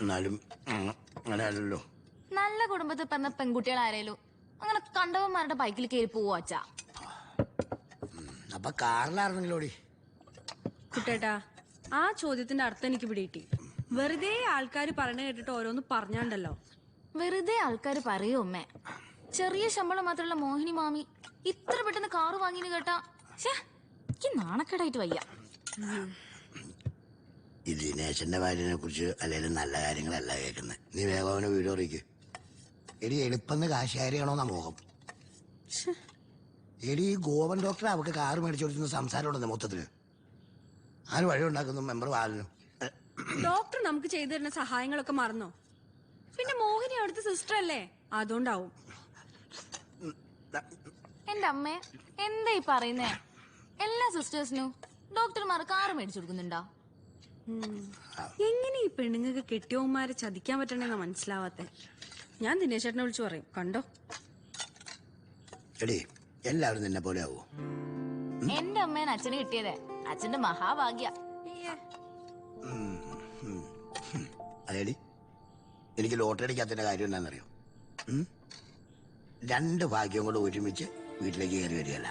എന്നാലും നല്ല കുടുംബത്തിൽ പറഞ്ഞ പെൺകുട്ടികൾ ആരേലും? അങ്ങനെ കണ്ടവന്മാരുടെ ബൈക്കിൽ കയറി പോവോ അച്ഛാ? അപ്പൊ കാറിലായിരുന്നെങ്കിലോടി. കുട്ടേട്ടാ ആ ചോദ്യത്തിന്റെ അർത്ഥം എനിക്ക് പിടികിട്ടി വെറുതെ ആൾക്കാർ പറഞ്ഞു കേട്ടിട്ട് ഓരോന്ന് പറഞ്ഞാണ്ടല്ലോ. വെറുതെ ആൾക്കാർ പറയൂ അമ്മേ? ചെറിയ ശമ്പളം മാത്രമുള്ള മോഹിനി മാമി ഇത്ര പെട്ടെന്ന് കാറ് വാങ്ങിന്ന് കേട്ടാ നാണക്കേടായിട്ട് വയ്യ. ഈ ദിനേശന്റെ ഭാര്യനെ കുറിച്ച് അല്ലെങ്കിൽ നല്ല കാര്യങ്ങളല്ല കേൾക്കുന്നത് നീ വേഗം അവനെ വീട് അറിയിക്ക് എടി എളുപ്പന്ന് കാശാരിയാണോ മോഹം. എടി ഈ ഗോവൻ ഡോക്ടർ അവക്ക് കാറ് മേടിച്ചു കൊടുക്കുന്ന സംസാരമുണ്ടെന്ന് മൊത്തത്തിൽ. ആര് വഴി ഉണ്ടാക്കുന്നു മെമ്പർ വാലിനും ഡോക്ടർ നമുക്ക് ചെയ്തു തരുന്ന സഹായങ്ങളൊക്കെ മറന്നോ? പിന്നെ മോഹിനി അവിടുത്തെ സിസ്റ്റർ അല്ലേ? അതുകൊണ്ടാവും. എന്റെ അമ്മേ? എന്താ ഈ പറയുന്നേ? എല്ലാ സിസ്റ്റേഴ്സിനും ഡോക്ടർമാർ കാറ് മേടിച്ചു കൊടുക്കുന്നുണ്ടോ. എങ്ങനെ ഈ പെണ്ണുങ്ങൾക്ക് കെട്ടിയവന്മാരെ ചതിക്കാൻ പറ്റണെന്നാ മനസ്സിലാവാത്തെ? ഞാൻ ദിനേശ് ചേട്ടനെ വിളിച്ചു പറയും. കണ്ടോ? എടി എല്ലാവരും നിന്നെ പോലെ ആവോ? എന്റെ അമ്മേനെ അച്ഛന് കിട്ടിയതേ. അച്ഛന്റെ മഹാഭാഗ്യ. അതേടി എനിക്ക് ലോട്ടറി അടിക്കാത്തതിന്റെ കാര്യം എന്താണെന്നറിയോ? ഉം? രണ്ട് ഭാഗ്യം കൂടെ ഒരുമിച്ച് വീട്ടിലേക്ക് കയറി വരികയല്ല.